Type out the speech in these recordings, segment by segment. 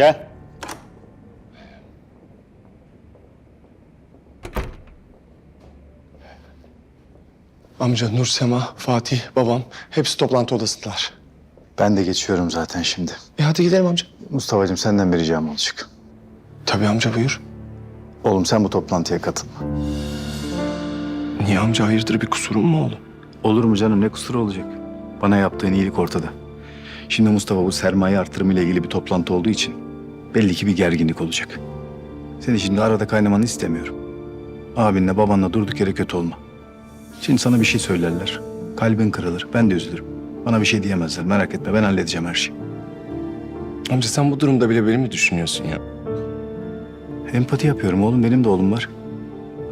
Gel. Amca Nur Sema, Fatih, babam hepsi toplantı odasındalar. Ben de geçiyorum zaten şimdi. E hadi gidelim amca. Mustafa'cığım senden bir ricam olacak. Tabii amca buyur. Oğlum sen bu toplantıya katılma. Niye amca hayırdır bir kusurum mu oldu? Olur mu canım ne kusuru olacak? Bana yaptığın iyilik ortada. Şimdi Mustafa bu sermaye artırımı ile ilgili bir toplantı olduğu için belli ki bir gerginlik olacak. Seni şimdi arada kaynamanı istemiyorum. Abinle babanla durduk yere kötü olma. Şimdi sana bir şey söylerler. Kalbin kırılır. Ben de üzülürüm. Bana bir şey diyemezler. Merak etme ben halledeceğim her şeyi. Amca sen bu durumda bile beni mi düşünüyorsun ya? Empati yapıyorum oğlum. Benim de oğlum var.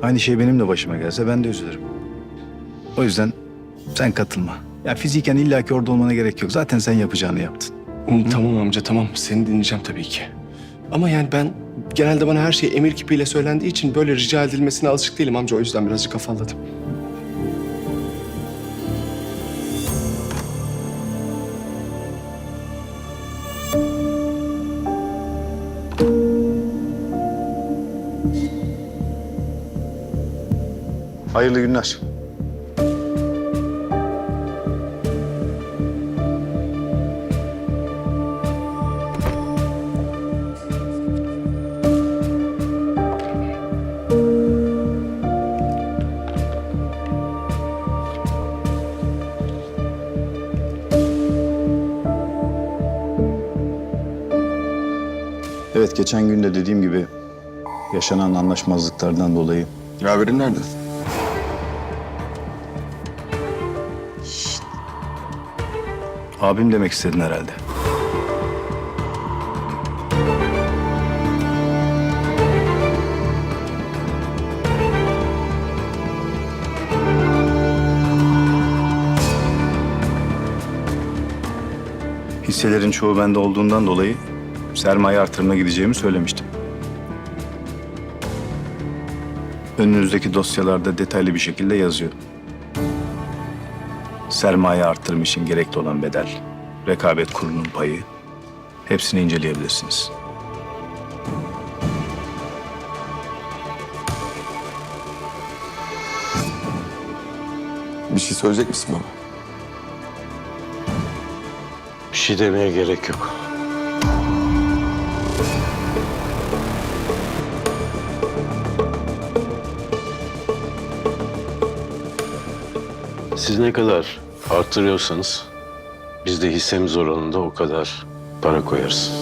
Aynı şey benim de başıma gelse ben de üzülürüm. O yüzden sen katılma. Ya fiziken illaki orada olmana gerek yok. Zaten sen yapacağını yaptın. Tamam amca tamam seni dinleyeceğim tabii ki. Ama yani ben genelde bana her şey emir kipiyle söylendiği için böyle rica edilmesine alışık değilim amca. O yüzden birazcık afalladım. Hayırlı günler. Evet geçen gün de dediğim gibi yaşanan anlaşmazlıklardan dolayı Yaverin nerede? Abim demek istedin herhalde. Hisselerin çoğu bende olduğundan dolayı sermaye artırımına gideceğimi söylemiştim. Önünüzdeki dosyalarda detaylı bir şekilde yazıyor. Sermaye artırım için gerekli olan bedel, rekabet kurulunun payı, hepsini inceleyebilirsiniz. Bir şey söyleyecek misin baba? Bir şey demeye gerek yok. Siz ne kadar artırıyorsanız biz de hissemiz oranında o kadar para koyarız.